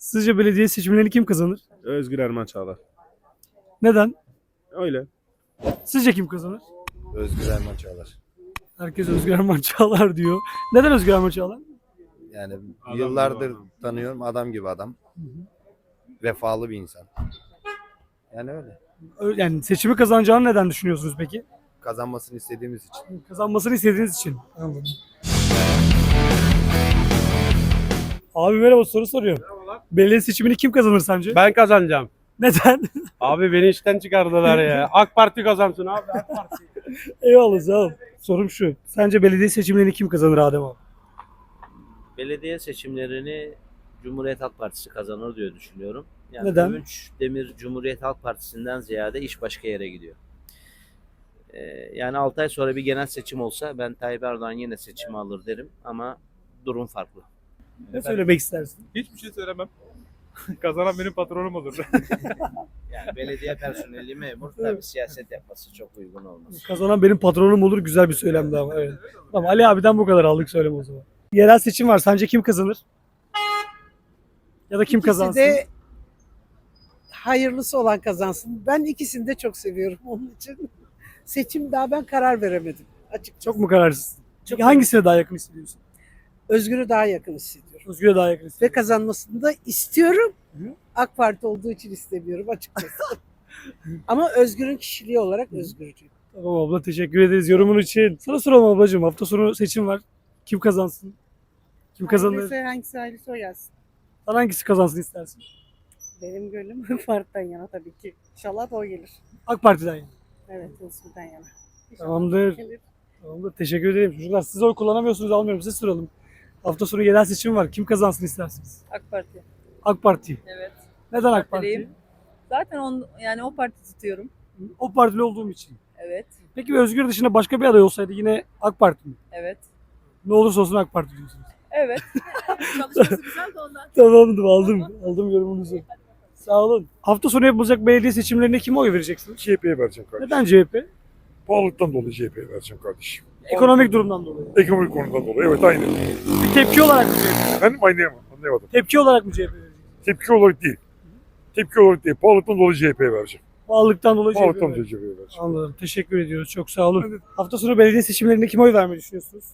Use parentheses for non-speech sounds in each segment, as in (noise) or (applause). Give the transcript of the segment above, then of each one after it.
Sizce belediye seçimlerini kim kazanır? Özgür Erman Çağlar. Neden? Öyle. Sizce kim kazanır? Özgür Erman Çağlar. Herkes Özgür Erman Çağlar diyor. Neden Özgür Erman Çağlar? Yani Adam yıllardır adam. tanıyorum adam gibi adam. Vefalı bir insan. Yani öyle. Yani seçimi kazanacağını neden düşünüyorsunuz peki? Kazanmasını istediğimiz için. Kazanmasını istediğiniz için. Anladım. Abi merhaba soru soruyorum. Belediye seçimini kim kazanır sence? Ben kazanacağım. Neden? (laughs) Abi beni işten çıkardılar ya. (laughs) AK Parti kazansın abi. AK Parti. Eyvallah sağ ol. Sorum şu. Sence belediye seçimlerini kim kazanır Adem abi? belediye seçimlerini Cumhuriyet Halk Partisi kazanır diye düşünüyorum. Yani Neden? Övünç Demir Cumhuriyet Halk Partisi'nden ziyade iş başka yere gidiyor. Ee, yani 6 ay sonra bir genel seçim olsa ben Tayyip Erdoğan yine seçimi alır derim ama durum farklı. Ne söylemek istersin? Hiçbir şey söylemem. (laughs) Kazanan benim patronum olur. (laughs) Yani belediye personeli memur (laughs) tabii siyaset yapması çok uygun olmaz. Kazanan benim patronum olur güzel bir söylemdi ama evet. Tamam Ali abiden bu kadar aldık söyleme o zaman. Yerel seçim var. Sence kim kazanır? Ya da kim İkisi kazansın? de hayırlısı olan kazansın. Ben ikisini de çok seviyorum onun için. Seçim daha ben karar veremedim. Açık Çok mu kararsızsın? Çok hangisine daha yakın hissediyorsun? Özgür'ü daha yakın hissediyorum. Özgür'e daha yakın Ve hissediyorsun. kazanmasını da istiyorum. Hı. AK Parti olduğu için istemiyorum açıkçası. (laughs) Ama Özgür'ün kişiliği olarak Özgürcüyüm. Tamam abla teşekkür ederiz yorumun için. Sana soralım ablacığım hafta sonu seçim var. Kim kazansın? Kim kazanır? Hangisi, hangisi hayırlısı o gelsin. Sen hangisi kazansın istersin? Benim gönlüm AK (laughs) Parti'den yana tabii ki. İnşallah da o gelir. AK Parti'den yani. Evet, Özgür'den yana. İnşallah Tamamdır. gelir. Tamamdır. Teşekkür ederim. Çocuklar siz oy kullanamıyorsunuz almıyorum. Size soralım. Hafta sonu yerel seçim var. Kim kazansın istersiniz? AK Parti. AK Parti. Evet. Neden AK Parti? Partiliyim. Zaten on, yani o parti tutuyorum. O partili olduğum için. Evet. Peki Özgür dışında başka bir aday olsaydı yine AK Parti mi? Evet. Ne olursa olsun AK Parti diyorsunuz. Evet. (laughs) Çalışması güzel de ondan. Tamamdır aldım. Aldım yorumunuzu. Sağ olun. Hafta sonu yapılacak belediye seçimlerine kime oy vereceksiniz? CHP'ye vereceğim kardeşim. Neden CHP? Pahalılıktan dolayı CHP'ye vereceğim kardeşim. Ekonomik durumdan dolayı. Ekonomik konudan dolayı evet aynı. Bir tepki olarak mı CHP? Ben anlayamadım. Anlayamadım. Tepki olarak mı CHP vereceksiniz? Tepki olarak değil. Tepki olarak değil. Pahalılıktan dolayı CHP'ye vereceğim. Pahalılıktan dolayı CHP Pahalılıktan dolayı. CHP'ye vereceğim. Anladım. Teşekkür ediyoruz. Çok sağ olun. Hafta sonu belediye seçimlerinde kime oy vermeyi düşünüyorsunuz?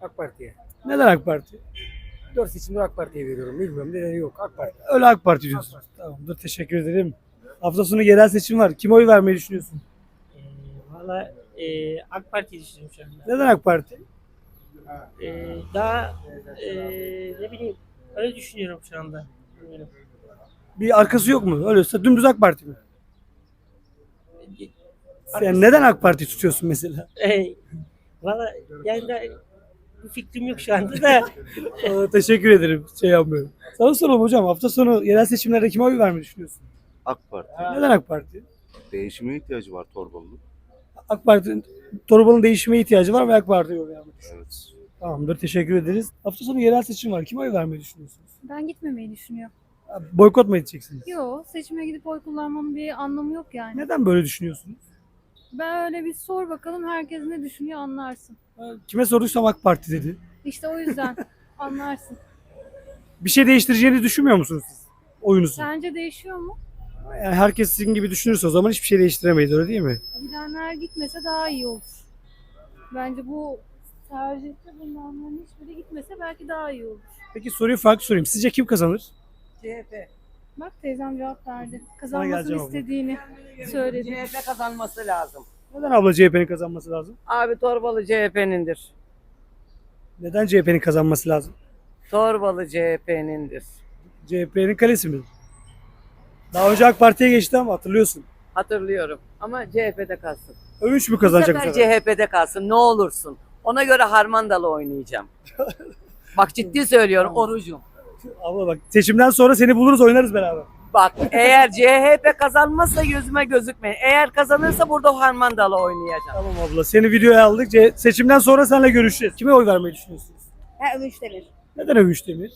AK Parti'ye. Neden AK Parti? 4 seçimdir AK Parti'ye veriyorum. Bilmiyorum nedeni yok. AK Parti. Öyle AK Parti diyorsunuz. Tamamdır. Teşekkür ederim. Hafta sonu yerel seçim var. Kime oy vermeyi düşünüyorsun? Valla e, AK Parti'yi düşünüyorum şu anda. Neden AK Parti? E, daha e, ne bileyim öyle düşünüyorum şu anda. Bilmiyorum. Bir arkası yok mu? Öyleyse dümdüz AK Parti mi? Yani neden AK Parti tutuyorsun mesela? E, Valla yani da bir fikrim yok şu anda da. (laughs) Aa, teşekkür ederim. Şey yapmıyorum. Sana soralım hocam. Hafta sonu yerel seçimlerde kime oy vermeyi düşünüyorsun? AK Parti. Neden AK Parti? Değişime ihtiyacı var Torbalı'nın. AK Parti'nin torbanın değişime ihtiyacı var ve AK Parti'ye oy vermek. Evet. Tamamdır. Teşekkür ederiz. Hafta sonu yerel seçim var. Kime oy vermeyi düşünüyorsunuz? Ben gitmemeyi düşünüyorum. Boykot mu edeceksiniz? Yo, seçime gidip oy kullanmanın bir anlamı yok yani. Neden böyle düşünüyorsunuz? Ben öyle bir sor bakalım herkes ne düşünüyor anlarsın. Kime soruysam AK Parti dedi. İşte o yüzden (laughs) anlarsın. Bir şey değiştireceğini düşünmüyor musunuz siz? Oyunuzu. Sence değişiyor mu? Yani herkes sizin gibi düşünürse o zaman hiçbir şey değiştiremeyiz öyle değil mi? Gidenler gitmese daha iyi olur. Bence bu tercihte bulunanların hiçbiri gitmese belki daha iyi olur. Peki soruyu farklı sorayım. Sizce kim kazanır? CHP. Bak teyzem cevap verdi. Kazanmasını istediğini söyledi. CHP kazanması lazım. Neden abla CHP'nin kazanması lazım? Abi Torbalı CHP'nindir. Neden CHP'nin kazanması lazım? Torbalı CHP'nindir. CHP'nin kalesi mi? Daha önce AK Parti'ye geçti ama hatırlıyorsun. Hatırlıyorum. Ama CHP'de kalsın. Övünç mü kazanacak bu sefer? CHP'de kalsın ne olursun. Ona göre Harmandalı oynayacağım. (laughs) Bak ciddi söylüyorum orucum. Abla bak seçimden sonra seni buluruz oynarız beraber. Bak eğer CHP kazanmazsa gözüme gözükmeyin. Eğer kazanırsa burada Harmandalı oynayacağım. Tamam abla seni videoya aldık. Ce- Seçimden sonra seninle görüşeceğiz. Kime oy vermeyi düşünüyorsunuz? Ha, Övünç Demir. Neden Övünç Demir?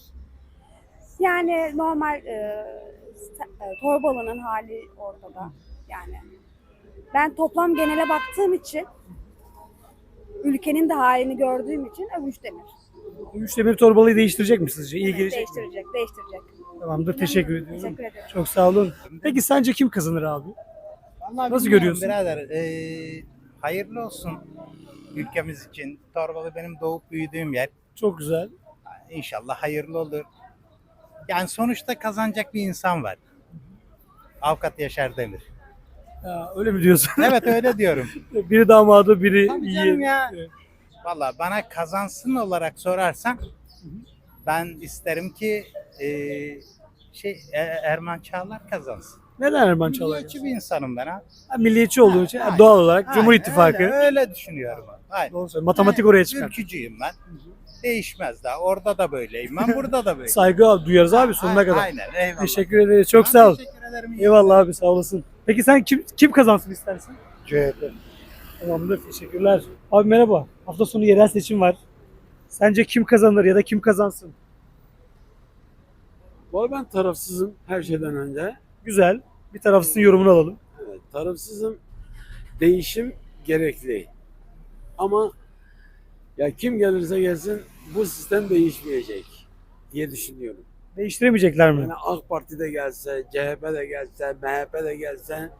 Yani normal e, Torbalı'nın hali ortada. Yani ben toplam genele baktığım için ülkenin de halini gördüğüm için Övünç Demir. Üçlemir torbalayı değiştirecek mi sizce? İyi gelecek mi? Değiştirecek, değiştirecek. Tamamdır. Teşekkür ediyorum. Teşekkür ederim. Çok sağ olun. Peki sence kim kazanır abi? Vallahi Nasıl görüyorsun? Birader, ee, hayırlı olsun ülkemiz için. Torbalı benim doğup büyüdüğüm yer. Çok güzel. İnşallah hayırlı olur. Yani sonuçta kazanacak bir insan var. Avukat Yaşar Demir. Ya, öyle mi diyorsun? Evet (laughs) öyle diyorum. biri damadı, biri Tabii iyi. canım ya. Valla bana kazansın olarak sorarsan ben isterim ki ee, şey E- Erman Çağlar kazansın. Neden Erman Çağlar? Milliyetçi bir insanım ben ha. Ha, milliyetçi olduğu için Aynen. doğal olarak Aynen, Cumhur İttifakı. Öyle, öyle düşünüyorum. Aynen. Doğru söylüyorsun. Matematik oraya çıkar. Ülkücüyüm ben. Değişmez daha. Orada da böyleyim. Ben burada da böyleyim. Saygı duyarız abi sonuna kadar. Aynen. Eyvallah. Teşekkür ederiz. Çok Ben sağ ol. Teşekkür ederim. iyi Eyvallah abi sağ olasın. Peki sen kim kim kazansın istersin? CHP. Tamamdır. Teşekkürler. Abi merhaba. Hafta sonu yerel seçim var. Sence kim kazanır ya da kim kazansın? Vallahi ben tarafsızım her şeyden önce. Güzel. Bir tarafsızın yorumunu alalım. Evet, tarafsızım. Değişim gerekli. Ama ya kim gelirse gelsin bu sistem değişmeyecek diye düşünüyorum. Değiştiremeyecekler mi? Yani AK Parti de gelse, CHP de gelse, MHP de gelse,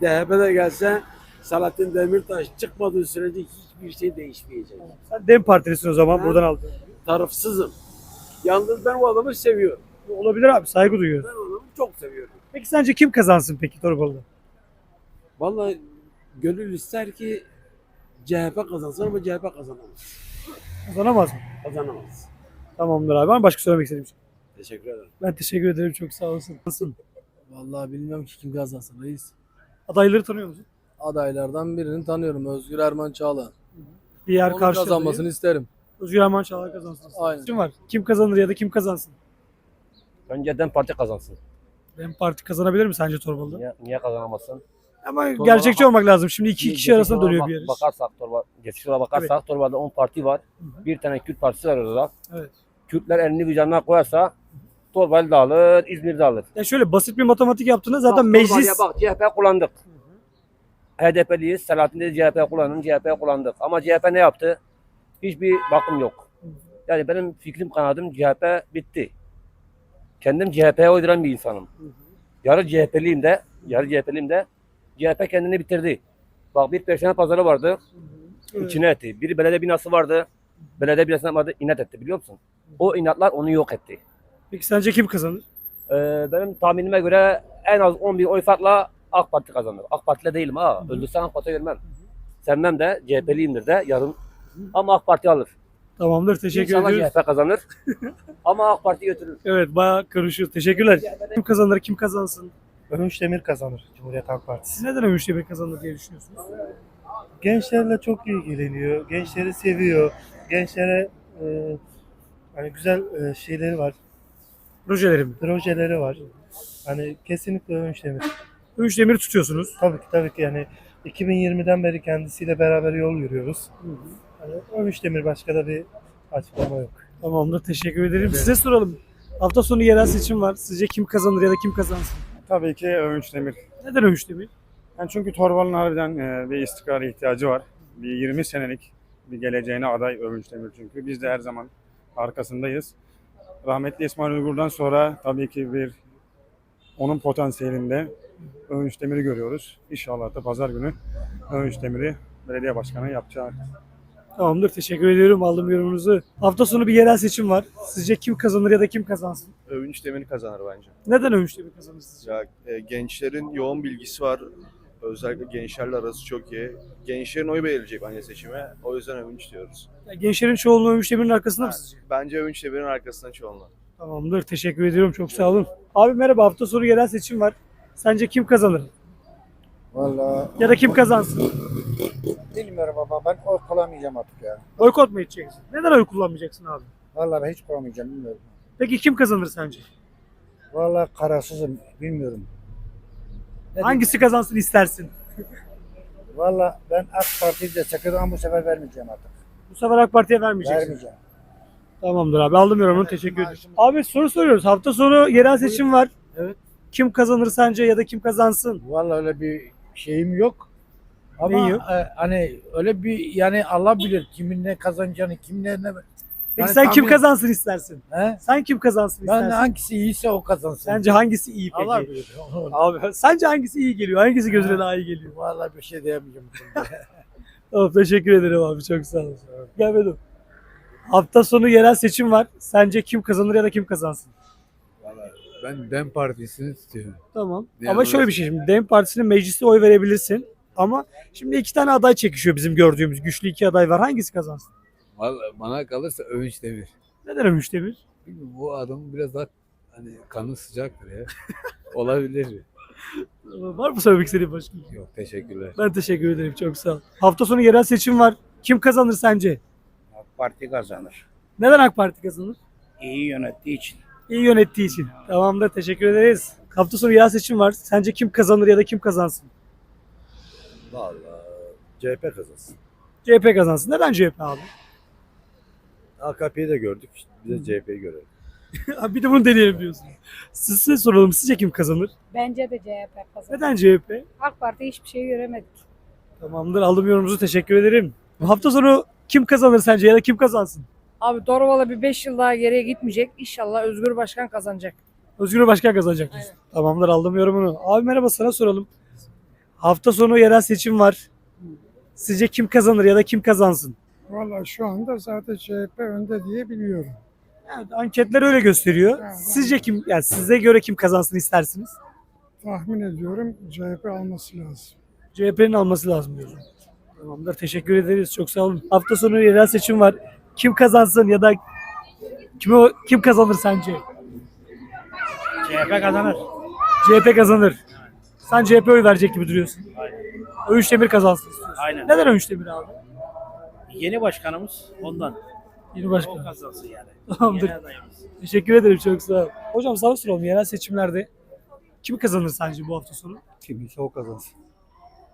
DHP de gelse Selahattin Demirtaş çıkmadığı sürece hiçbir şey değişmeyecek. Sen Dem Partilisin o zaman. Ben- Buradan aldın. Tarafsızım. Yalnız ben o adamı seviyorum. Olabilir abi. Saygı duyuyoruz. Ben çok seviyorum. Peki sence kim kazansın peki Torbalı'da? Vallahi gönül ister ki CHP kazansın ama CHP kazanamaz. Kazanamaz mı? Kazanamaz. Tamamdır abi. Var mı başka söylemek istediğim şey? Teşekkür ederim. Ben teşekkür ederim. Çok sağ olasın. Nasılsın? Vallahi bilmiyorum ki kim kazansın reis. Adayları tanıyor musun? Adaylardan birini tanıyorum. Özgür Erman Çağla. Diğer Onun karşı kazanmasını adayı isterim. Özgür Erman Çağlar kazansın. Aynen. Kim var? Kim kazanır ya da kim kazansın? Önceden parti kazansın. Dem Parti kazanabilir mi sence Torbalı'da? Niye, niye kazanamasın? Ama Torbalı- gerçekçi olmak lazım. Şimdi iki kişi arasında dönüyor bir yarış. Bakarsak torba, geçişe bakarsak torbada 10 parti var. Bir tane Kürt partisi var orada. Evet. Kürtler elini vicdanına koyarsa Torbalı da alır, İzmir de alır. Ya şöyle basit bir matematik yaptığında zaten Bak, meclis bak CHP kullandık. HDP'liyiz. Selahattin dedi CHP kullanın, CHP kullandık. Ama CHP ne yaptı? Hiçbir bakım yok. Yani benim fikrim kanadım CHP bitti. Kendim CHP'ye oy veren bir insanım. Yarı CHP'liyim de, yarı CHP'liyim de CHP kendini bitirdi. Bak bir perşembe pazarı vardı. Evet. içine etti. Bir belediye binası vardı. Belediye binası vardı, inat etti biliyor musun? O inatlar onu yok etti. Peki sence kim kazanır? Ee, benim tahminime göre en az 10 bin oy farkla AK Parti kazanır. AK Parti'le değilim ha. Öldürsen AK Parti'ye vermem. Sevmem de CHP'liyimdir de yarın. Ama AK Parti alır. Tamamdır. Teşekkür İnşallah ediyoruz. CHP kazanır. (laughs) Ama AK Parti götürür. Evet bayağı karışıyor. Teşekkürler. Kim kazanır, kim kazansın? Övünç Demir kazanır Cumhuriyet Halk Partisi. Siz neden Övünç Demir kazanır diye düşünüyorsunuz? Gençlerle çok ilgileniyor. Gençleri seviyor. Gençlere e, hani güzel e, şeyleri var. Projeleri mi? Projeleri var. Hani kesinlikle Övünç Demir. Övünç Demir'i tutuyorsunuz. Tabii ki tabii ki yani 2020'den beri kendisiyle beraber yol yürüyoruz. Hani Övünç Demir başka da bir açıklama yok. Tamamdır. Teşekkür ederim. Size soralım. Hafta sonu yerel seçim var. Sizce kim kazanır ya da kim kazansın? Tabii ki Övünç Demir. Neden Övünç Demir? Yani çünkü Torbalı'nın harbiden e, bir istikrara ihtiyacı var. Bir 20 senelik bir geleceğine aday Övünç Demir çünkü. Biz de her zaman arkasındayız. Rahmetli İsmail Uygur'dan sonra tabii ki bir onun potansiyelinde Övünç Demir'i görüyoruz. İnşallah da pazar günü Övünç Demir'i belediye başkanı yapacak. Tamamdır. Teşekkür ediyorum. Aldım yorumunuzu. Hafta sonu bir yerel seçim var. Sizce kim kazanır ya da kim kazansın? Övünç Demir kazanır bence. Neden Övünç Demir kazanır sizce? Ya e, gençlerin yoğun bilgisi var. Özellikle gençlerle arası çok iyi. Gençlerin oyu belirleyecek bence seçime. O yüzden Övünç diyoruz. Ya gençlerin çoğunluğu Övünç Demir'in arkasında mı sizce? Bence Övünç Demir'in arkasında çoğunluğu. Tamamdır. Teşekkür ediyorum. Çok sağ olun. Abi merhaba. Hafta sonu yerel seçim var. Sence kim kazanır? Vallahi Ya da kim kazansın? Bilmiyorum ama ben oy kalamayacağım artık ya. Boykot mu edeceksin? Neden oy kullanmayacaksın abi? Vallahi ben hiç kalamayacağım bilmiyorum. Peki kim kazanır sence? Vallahi kararsızım bilmiyorum. Hangisi kazansın istersin? (laughs) Vallahi ben AK Parti'yi destekledim ama bu sefer vermeyeceğim artık. Bu sefer AK Parti'ye vermeyeceksin. Vermeyeceğim. Tamamdır abi aldım yorumunu teşekkür ederim. Abi soru soruyoruz. Hafta sonu yerel seçim var. Evet. Kim kazanır sence ya da kim kazansın? Vallahi öyle bir şeyim yok. Ama e, hani öyle bir yani Allah bilir kimin ne kazanacağını, kimin ne Peki Yani sen kim kazansın istersin? He? Sen kim kazansın Ben istersin? hangisi iyiyse o kazansın. Sence hangisi iyi peki? Allah bilir. (laughs) Abi sence hangisi iyi geliyor? Hangisi gözüne daha iyi geliyor? Vallahi bir şey diyemeyeceğim. (laughs) Tamam teşekkür ederim abi çok sağ olasın. Gel Bedo. Hafta sonu yerel seçim var. Sence kim kazanır ya da kim kazansın? Ben DEM Partisi'ni tutuyorum. Tamam. Yani Ama şöyle bir şey şimdi DEM Partisi'nin mecliste oy verebilirsin. Ama şimdi iki tane aday çekişiyor bizim gördüğümüz. Güçlü iki aday var. Hangisi kazansın? Vallahi bana kalırsa Övünç Demir. Neden Övünç Demir? Bu adam biraz daha hani kanı sıcaktır ya. (laughs) Olabilir. Var mı söylemek istediğin başka? bir şey? Yok teşekkürler. Ben teşekkür ederim. Çok sağ ol. Hafta sonu yerel seçim var. Kim kazanır sence? AK Parti kazanır. Neden AK Parti kazanır? İyi yönettiği için. İyi yönettiği için. Tamamdır. Teşekkür ederiz. Hafta sonu yerel seçim var. Sence kim kazanır ya da kim kazansın? Vallahi CHP kazansın. CHP kazansın. Neden CHP abi? AKP'yi de gördük. Biz de CHP'yi görelim. (laughs) Ha, bir de bunu deneyelim diyorsun. Siz size soralım. Sizce kim kazanır? Bence de CHP kazanır. Neden CHP? AK Parti hiçbir şey göremedik. Tamamdır. Aldım yorumunuzu. Teşekkür ederim. Hafta sonu kim kazanır sence ya da kim kazansın? Abi Torbalı bir 5 yıl daha geriye gitmeyecek. İnşallah Özgür Başkan kazanacak. Özgür Başkan kazanacak. diyorsun. Tamamdır. Aldım yorumunu. Abi merhaba sana soralım. Hafta sonu yerel seçim var. Sizce kim kazanır ya da kim kazansın? Vallahi şu anda zaten CHP önde diye biliyorum. Evet, anketler öyle gösteriyor. Sizce kim, yani size göre kim kazansın istersiniz? Tahmin ediyorum CHP alması lazım. CHP'nin alması lazım diyorsun. Tamamdır. Teşekkür ederiz. Çok sağ olun. Hafta sonu yerel seçim var. Kim kazansın ya da kim, kim kazanır sence? CHP kazanır. CHP kazanır. Sen CHP oy verecek gibi duruyorsun. Övünç Demir kazansın istiyorsun. Aynen. Neden Övünç Demir abi? Yeni başkanımız ondan. Yeni başkan. kazansın yani. (laughs) Tamamdır. Teşekkür ederim. Çok sağ ol. Hocam sana soralım. Yerel seçimlerde kim kazanır sence bu hafta sonu? Kimse o kazansın.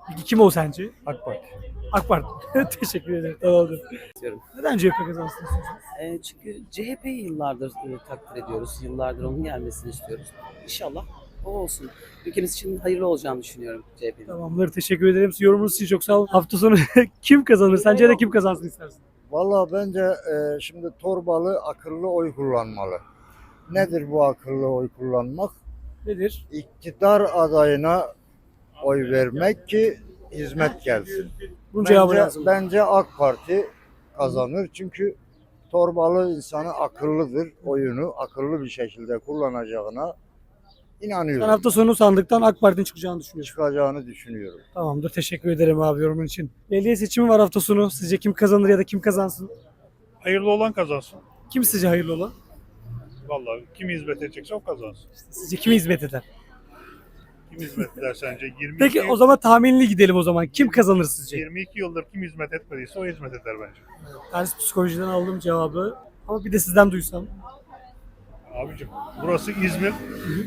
Peki kim o sence? AK Parti. AK Parti. (laughs) Teşekkür ederim. Tamamdır. İstiyorum. Neden CHP kazansın istiyorsun? E, çünkü CHP'yi yıllardır e, takdir ediyoruz. Yıllardır onun gelmesini istiyoruz. İnşallah o olsun. Ülkemiz için hayırlı olacağını düşünüyorum CHP'nin. Tamamdır. Teşekkür ederim. Yorumunuz için çok sağ olun. Hafta sonu (laughs) kim kazanır? Sence de kim kazansın istersin? Vallahi bence e, şimdi Torbalı akıllı oy kullanmalı. Nedir bu akıllı oy kullanmak? Nedir? İktidar adayına oy vermek ki hizmet gelsin. Bunun cevabı Bence, lazım. bence AK Parti kazanır çünkü Torbalı insanı akıllıdır. Oyunu akıllı bir şekilde kullanacağına Sen inanıyorum. hafta sonu sandıktan AK Parti'nin çıkacağını düşünüyorsun. Çıkacağını düşünüyorum. Tamamdır. Teşekkür ederim abi yorumun için. Belediye seçimi var hafta sonu. Sizce kim kazanır ya da kim kazansın? Hayırlı olan kazansın. Kim sizce hayırlı olan? Vallahi kim hizmet edecekse o kazansın. Sizce kim hizmet eder? Kim hizmet eder sence? 22, Peki o zaman tahminli gidelim o zaman. Kim kazanır sizce? 22 yıldır kim hizmet etmediyse o hizmet eder bence. Ters psikolojiden aldığım cevabı. Ama bir de sizden duysam. Abicim burası İzmir,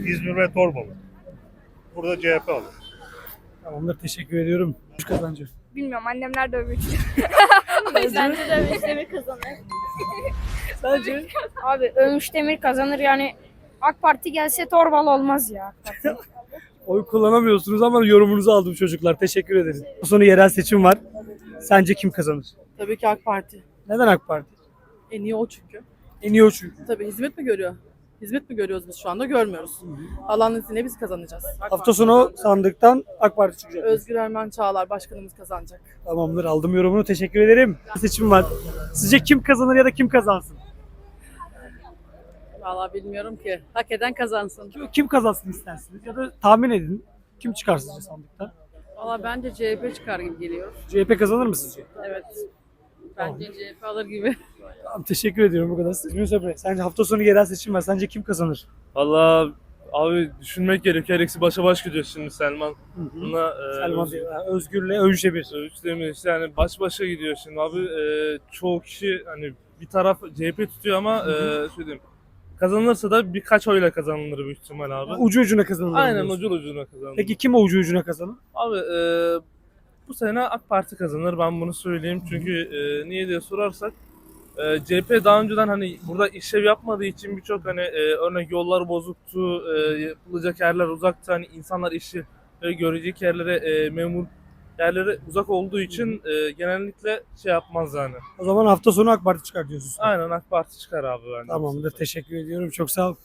İzmir ve Torbalı. Burada CHP alır. Tamamdır. Teşekkür ediyorum. Kuş kazancı. Bilmiyorum annemler de övüyor. (laughs) Bence de Övünç Demir kazanır. (laughs) Sence? Abi Övüş Demir kazanır yani AK Parti gelse Torbalı olmaz ya. AK (laughs) Parti. Oy kullanamıyorsunuz ama yorumunuzu aldım çocuklar. Teşekkür ederim. Bu sonu yerel seçim var. Sence kim kazanır? Tabii ki AK Parti. Neden AK Parti? En iyi o çünkü. En iyi o çünkü. Tabii hizmet mi görüyor? Hizmet mi görüyoruz biz şu anda? Görmüyoruz. Allah'ın izniyle biz kazanacağız. Hafta sonu sandıktan AK Parti çıkacak. Özgür Ermen Çağlar başkanımız kazanacak. Tamamdır aldım yorumunu. Teşekkür ederim. Seçim var. Sizce kim kazanır ya da kim kazansın? Vallahi bilmiyorum ki. Hak eden kazansın. Kim, kim kazansın istersiniz? Ya da tahmin edin. Kim çıkar sizce sandıktan? Valla bence CHP çıkar gibi geliyor. CHP kazanır mı sizce? Evet. Bence CHP alır gibi. Tamam, teşekkür ediyorum bu kadar. Yunus Emre, sence hafta sonu yerel seçim var. Sence kim kazanır? Valla abi düşünmek gerekiyor. Eksi başa baş gidiyor şimdi Selman. Buna e, Selman Öz- değil, ha, Özgür'le Övüş'e bir. Demir işte yani baş başa gidiyor şimdi abi. E, çoğu kişi hani bir taraf CHP tutuyor ama e, şöyle diyeyim. Kazanırsa da birkaç oyla kazanılır büyük ihtimal abi. Ucu ucuna kazanır. Aynen diyorsun. ucu ucuna kazanılır. Peki kim o ucu ucuna kazanır? Abi e, bu sene AK Parti kazanır ben bunu söyleyeyim. Çünkü e, niye diye sorarsak e, CHP daha önceden hani burada işlev yapmadığı için birçok hani e, örnek yollar bozuktu, e, yapılacak yerler uzaktı. Hani insanlar işi e, görecek yerlere e, memur yerleri uzak olduğu için e, genellikle şey yapmaz yani. O zaman hafta sonu AK Parti çıkar diyorsunuz. Aynen AK Parti çıkar abi bence. Tamamdır. Teşekkür ediyorum. Çok sağ ol.